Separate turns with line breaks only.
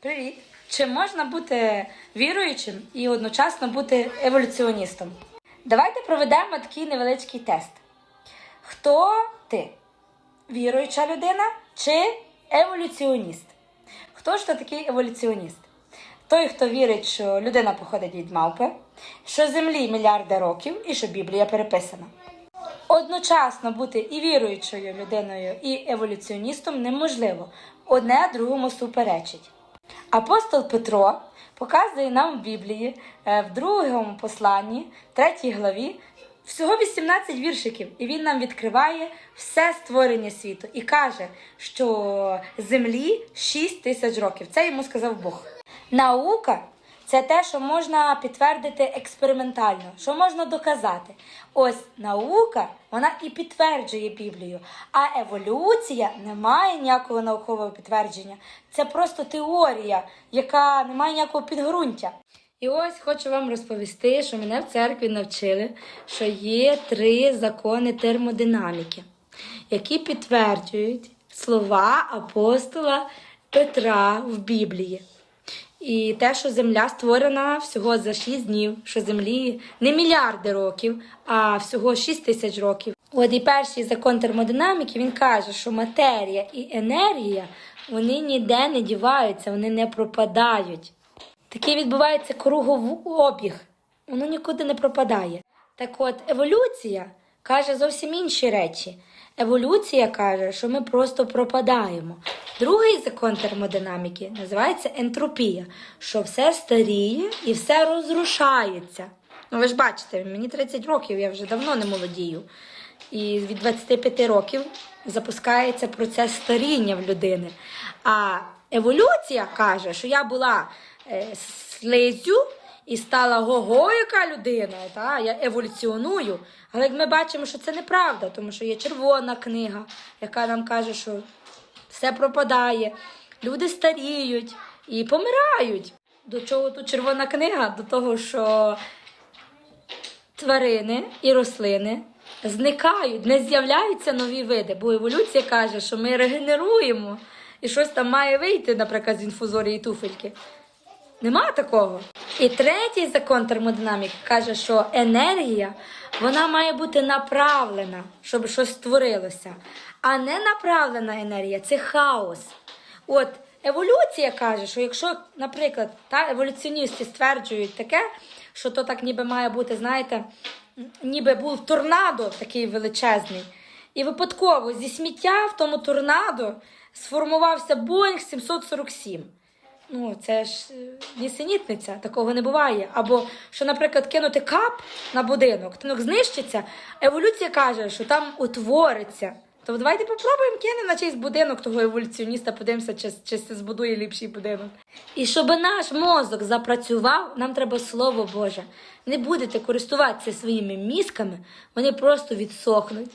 Привіт! Чи можна бути віруючим і одночасно бути еволюціоністом? Давайте проведемо такий невеличкий тест. Хто ти? Віруюча людина чи еволюціоніст? Хто ж то такий еволюціоніст? Той, хто вірить, що людина походить від мавпи, що землі мільярди років і що Біблія переписана. Одночасно бути і віруючою людиною, і еволюціоністом неможливо. Одне другому суперечить. Апостол Петро показує нам в Біблії е, в другому посланні, третій главі, всього 18 віршиків, і він нам відкриває все створення світу і каже, що землі 6 тисяч років. Це йому сказав Бог. Наука це те, що можна підтвердити експериментально, що можна доказати. Ось наука, вона і підтверджує Біблію, а еволюція не має ніякого наукового підтвердження. Це просто теорія, яка не має ніякого підґрунтя. І ось хочу вам розповісти, що мене в церкві навчили, що є три закони термодинаміки, які підтверджують слова апостола Петра в Біблії. І те, що земля створена всього за 6 днів, що землі не мільярди років, а всього 6 тисяч років. От і перший закон термодинаміки він каже, що матерія і енергія вони ніде не діваються, вони не пропадають. Такий відбувається кругообіг, воно нікуди не пропадає. Так от, еволюція каже зовсім інші речі. Еволюція каже, що ми просто пропадаємо. Другий закон термодинаміки називається ентропія, що все старіє і все розрушається. Ну, ви ж бачите, мені 30 років, я вже давно не молодію. І від 25 років запускається процес старіння в людини. А еволюція каже, що я була е, слизю і стала го-го, яка людина. Та? Я еволюціоную. Але як ми бачимо, що це неправда, тому що є червона книга, яка нам каже, що все пропадає, люди старіють і помирають. До чого тут червона книга? До того, що тварини і рослини зникають, не з'являються нові види, бо еволюція каже, що ми регенеруємо і щось там має вийти, наприклад, з інфузорії туфельки. Нема такого. І третій закон термодинаміки каже, що енергія вона має бути направлена, щоб щось створилося. А не направлена енергія це хаос. От еволюція каже, що якщо, наприклад, та еволюціоністи стверджують таке, що то так ніби має бути, знаєте, ніби був торнадо такий величезний. І випадково зі сміття в тому торнадо сформувався Боїнг 747. Ну, це ж е, нісенітниця, такого не буває. Або що, наприклад, кинути кап на будинок, будинок знищиться, еволюція каже, що там утвориться. То давайте попробуємо кинемо на чийсь будинок того еволюціоніста, подивимося, чи, чи це збудує ліпший будинок. І щоб наш мозок запрацював, нам треба слово Боже. Не будете користуватися своїми мізками, вони просто відсохнуть.